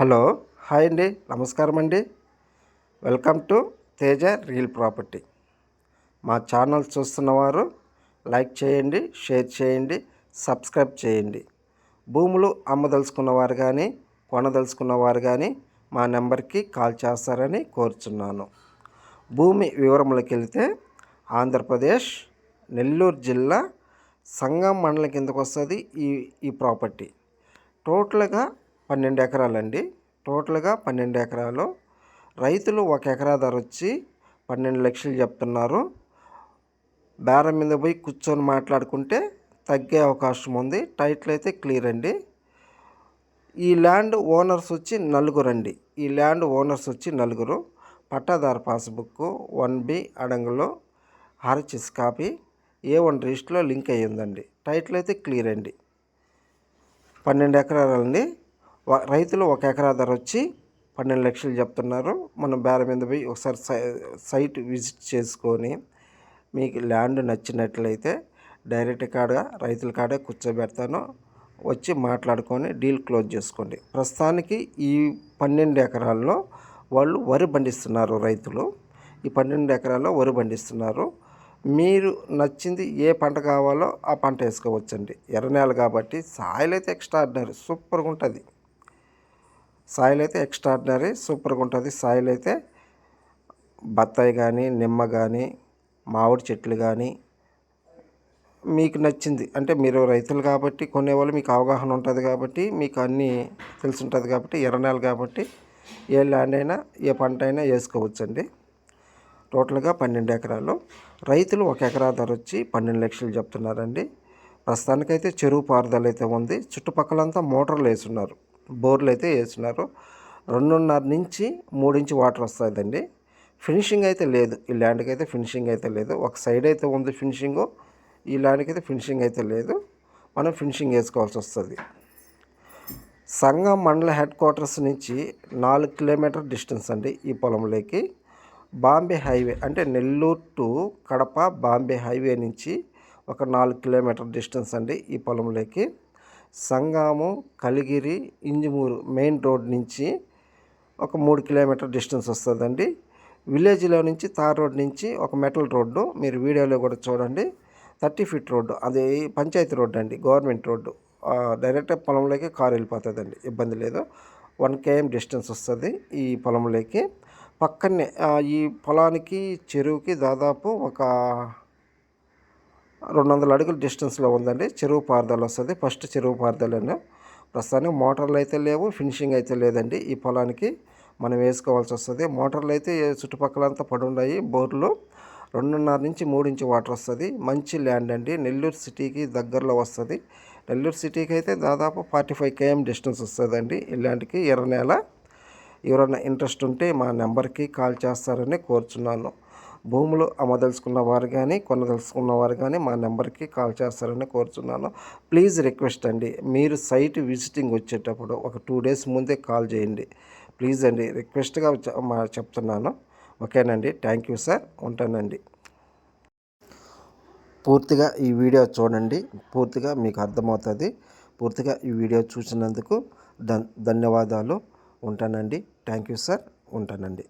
Hello hi అండి నమస్కారం అండి. Welcome to Teja real property. మా ఛానల్ చూస్తున్నవారు లైక్ చేయండి షేర్ చేయండి సబ్స్క్రైబ్ చేయండి. భూములు అమ్మదలుచుకున్నవారు కానీ కొనదలుచుకున్నవారు కానీ మా నెంబర్కి కాల్ చేస్తారని కోరుచున్నాను. భూమి వివరములకు వెళితే ఆంధ్రప్రదేశ్ నెల్లూరు జిల్లా సంగం మండలం కిందకు వస్తుంది ఈ ఈ ప్రాపర్టీ. టోటల్గా పన్నెండు ఎకరాలండి. టోటల్గా పన్నెండు ఎకరాలు. రైతులు ఒక ఎకరా ధర వచ్చి పన్నెండు లక్షలు చెప్తున్నారు. బేరం మీద పోయి కూర్చొని మాట్లాడుకుంటే తగ్గే అవకాశం ఉంది. టైటిల్ అయితే క్లియర్ అండి. ఈ ల్యాండ్ ఓనర్స్ వచ్చి నలుగురండి ఈ ల్యాండ్ ఓనర్స్ వచ్చి నలుగురు. పట్టాదారు పాస్బుక్ వన్ బి అడంగులో ఆర్హెచ్ఎస్ కాపీ ఏ వన్ రిజిస్టర్లో లింక్ అయ్యిందండి. టైటిల్ అయితే క్లియర్ అండి. పన్నెండు ఎకరాలండి. రైతులు ఒక ఎకరా ధర వచ్చి పన్నెండు లక్షలు చెప్తున్నారు. మనం బేర మీద పోయి ఒకసారి సైట్ విజిట్ చేసుకొని మీకు ల్యాండ్ నచ్చినట్లయితే డైరెక్ట్ కాడ రైతుల కాడే కూర్చోబెడతాను. వచ్చి మాట్లాడుకొని డీల్ క్లోజ్ చేసుకోండి. ప్రస్తుతానికి ఈ పన్నెండు ఎకరాల్లో వాళ్ళు వరి పండిస్తున్నారు రైతులు. ఈ పన్నెండు ఎకరాల్లో వరి పండిస్తున్నారు. మీరు నచ్చింది ఏ పంట కావాలో ఆ పంట వేసుకోవచ్చండి. ఎర్ర నేల కాబట్టి సాయిల్ అయితే ఎక్స్ట్రాడినరీ సూపర్గా ఉంటుంది. సాయిల్ అయితే ఎక్స్ట్రాడినరీ సూపర్గా ఉంటుంది సాయిల్ అయితే బత్తాయి కానీ నిమ్మ కానీ మామిడి చెట్లు కానీ మీకు నచ్చింది. అంటే మీరు రైతులు కాబట్టి కొనేవాళ్ళు మీకు అవగాహన ఉంటుంది కాబట్టి మీకు అన్నీ తెలిసి ఉంటుంది కాబట్టి ఎర్ర కాబట్టి ఏ ల్యాండ్ అయినా ఏ పంట అయినా వేసుకోవచ్చండి. టోటల్గా పన్నెండు ఎకరాలు. రైతులు ఒక ఎకరా ధర వచ్చి పన్నెండు లక్షలు చెప్తున్నారండి. ప్రస్తుతానికైతే చెరువు పారుదల అయితే ఉంది. చుట్టుపక్కలంతా మోటార్లు వేస్తున్నారు బోర్లు అయితే వేస్తున్నారు. రెండున్నర నుంచి మూడు ఇంచు వాటర్ వస్తుందండి. ఫినిషింగ్ అయితే లేదు. ఈ ల్యాండ్కి అయితే ఫినిషింగ్ అయితే లేదు. ఒక సైడ్ అయితే ఉంది ఫినిషింగ్ ఈ ల్యాండ్కి అయితే ఫినిషింగ్ అయితే లేదు. మనం ఫినిషింగ్ వేసుకోవాల్సి వస్తుంది. సంగం మండల హెడ్ క్వార్టర్స్ నుంచి నాలుగు కిలోమీటర్ డిస్టెన్స్ అండి ఈ పొలంలోకి. బాంబే హైవే అంటే Nellore to Kadapa Bombay highway నుంచి ఒక నాలుగు కిలోమీటర్ డిస్టెన్స్ అండి ఈ పొలంలోకి. సంగాము కలిగిరి ఇంజమూరు మెయిన్ రోడ్ నుంచి ఒక మూడు కిలోమీటర్ డిస్టెన్స్ వస్తుందండి. విలేజ్లో నుంచి తార్ రోడ్ నుంచి ఒక మెటల్ రోడ్డు మీరు వీడియోలో కూడా చూడండి. థర్టీ ఫీట్ రోడ్డు అది పంచాయతీ రోడ్డు అండి గవర్నమెంట్ రోడ్డు. డైరెక్ట్ పొలంలోకి కారు వెళ్ళిపోతుందండి ఇబ్బంది లేదు. వన్ కేఎం డిస్టెన్స్ వస్తుంది ఈ పొలంలోకి. పక్కనే ఈ పొలానికి చెరువుకి దాదాపు ఒక రెండు వందల అడుగుల డిస్టెన్స్లో ఉందండి. చెరువు పారుదల వస్తుంది. ఫస్ట్ చెరువు పారుదలను ప్రస్తుతానికి మోటార్లు అయితే లేవు ఫినిషింగ్ అయితే లేదండి. ఈ పొలానికి మనం వేసుకోవాల్సి వస్తుంది. మోటార్లు అయితే చుట్టుపక్కలంతా పడున్నాయి. బోర్లు రెండున్నర నుంచి మూడు ఇంచు వాటర్ వస్తుంది. మంచి ల్యాండ్ అండి. నెల్లూరు సిటీకి దగ్గరలో వస్తుంది. నెల్లూరు సిటీకి అయితే దాదాపు ఫార్టీ ఫైవ్ కేఎం డిస్టెన్స్ వస్తుందండి. ఇలాంటికి ఎర్ర నేల. ఎవరైనా ఇంట్రెస్ట్ ఉంటే మా నెంబర్కి కాల్ చేస్తారని కోరుచున్నాను. భూములు అమ్మదలుచుకున్న వారు కానీ కొనదలుచుకున్న వారు కానీ మా నెంబర్కి కాల్ చేస్తారని కోరుచున్నాను. ప్లీజ్ రిక్వెస్ట్ అండి మీరు సైట్ విజిటింగ్ వచ్చేటప్పుడు ఒక టూ డేస్ ముందే కాల్ చేయండి. ప్లీజ్ అండి రిక్వెస్ట్గా మా చెప్తున్నాను. ఓకేనండి థ్యాంక్ యూ సార్ ఉంటానండి. పూర్తిగా ఈ వీడియో చూడండి పూర్తిగా మీకు అర్థమవుతుంది. పూర్తిగా ఈ వీడియో చూసినందుకు ధన్యవాదాలు ఉంటానండి. థ్యాంక్ యూ సార్ ఉంటానండి.